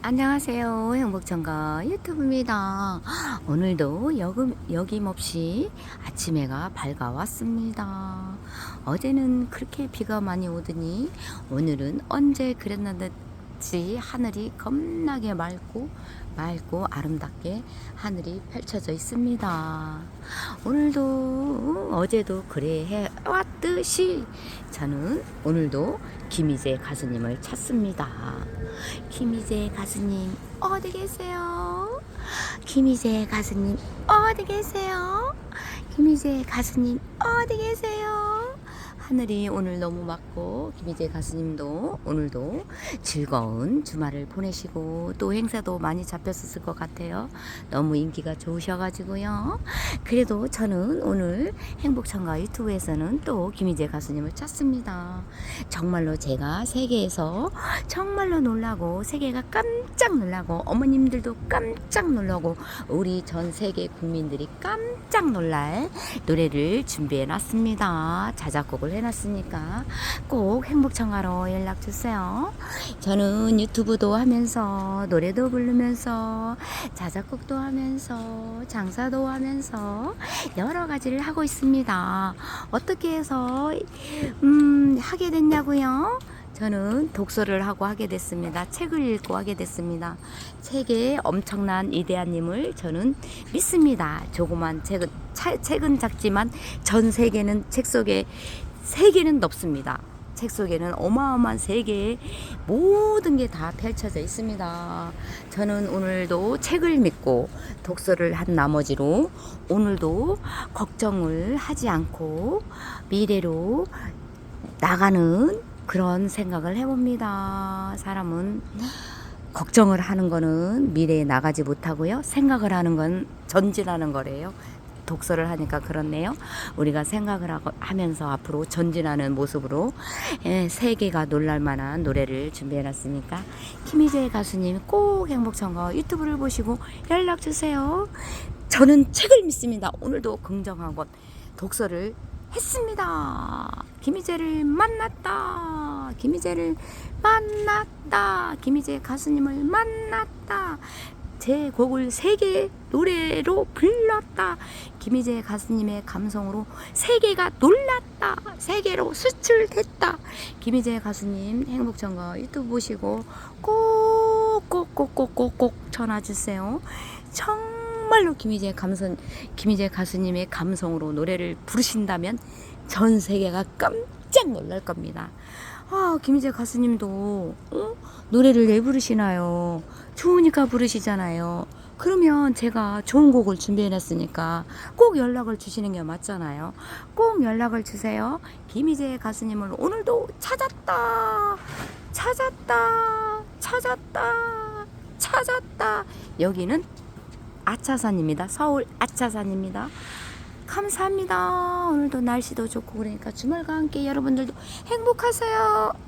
안녕하세요. 행복천가 유튜브입니다. 오늘도 여금, 여김없이 아침 해가 밝아왔습니다. 어제는 그렇게 비가 많이 오더니 오늘은 언제 그랬 는지 하늘이 겁나게 맑고 맑고 아름답게 하늘이 펼쳐져 있습니다. 오늘도 어제도 그래 해왔듯이 저는 오늘도 김희재 가수님을 찾습니다. 김희재 가수님 어디 계세요? 김희재 가수님 어디 계세요? 김희재 가수님 어디 계세요? 하늘이 오늘 너무 맑고 김희재 가수님도 오늘도 즐거운 주말을 보내시고 또 행사도 많이 잡혔을 것 같아요. 너무 인기가 좋으셔가지고요. 그래도 저는 오늘 행복천가 유튜브에서는 또 김희재 가수님을 찾습니다. 정말로 제가 세계에서 정말로 놀라고 세계가 깜짝 놀라고 어머님들도 깜짝 놀라고 우리 전 세계 국민들이 깜짝 놀랄 노래를 준비해 놨습니다. 자작곡을 해놨으니까 꼭 행복청하러 연락 주세요. 저는 유튜브도 하면서 노래도 부르면서 자작곡도 하면서 장사도 하면서 여러 가지를 하고 있습니다. 어떻게 해서 음, 하게 됐냐고요? 저는 독서를 하고 하게 됐습니다. 책을 읽고 하게 됐습니다. 책에 엄청난 이데아님을 저는 믿습니다. 조그만 책은, 차, 책은 작지만 전 세계는 책 속에 세계는 높습니다. 책 속에는 어마어마한 세계의 모든 게 다 펼쳐져 있습니다. 저는 오늘도 책을 믿고 독서를 한 나머지로 오늘도 걱정을 하지 않고 미래로 나가는 그런 생각을 해봅니다. 사람은 걱정을 하는 거는 미래에 나가지 못하고요. 생각을 하는 건 전진하는 거래요. 독서를 하니까 그렇네요. 우리가 생각을 하고 하면서 앞으로 전진하는 모습으로 예, 세계가 놀랄 만한 노래를 준비해 놨으니까 김희재 가수님 꼭 행복천거 유튜브를 보시고 연락 주세요. 저는 책을 믿습니다. 오늘도 긍정하고 독서를 했습니다. 김희재를 만났다. 김희재를 만났다. 김희재 가수님을 만났다. 제 곡을 세계 노래로 불렀다. 김희재 가수님의 감성으로 세계가 놀랐다. 세계로 수출됐다. 김희재 가수님 행복정거 유튜브 보시고 꼭꼭꼭꼭꼭꼭 전화주세요. 정말로 김희재 감성, 김희재 가수님의 감성으로 노래를 부르신다면 전 세계가 깜짝 놀랄 겁니다. 아, 김희재 가수님도 어? 노래를 왜 부르시나요? 좋으니까 부르시잖아요. 그러면 제가 좋은 곡을 준비해놨으니까 꼭 연락을 주시는 게 맞잖아요. 꼭 연락을 주세요. 김희재 가수님을 오늘도 찾았다. 찾았다. 찾았다. 찾았다. 여기는 아차산입니다. 서울 아차산입니다. 감사합니다. 오늘도 날씨도 좋고 그러니까 주말과 함께 여러분들도 행복하세요.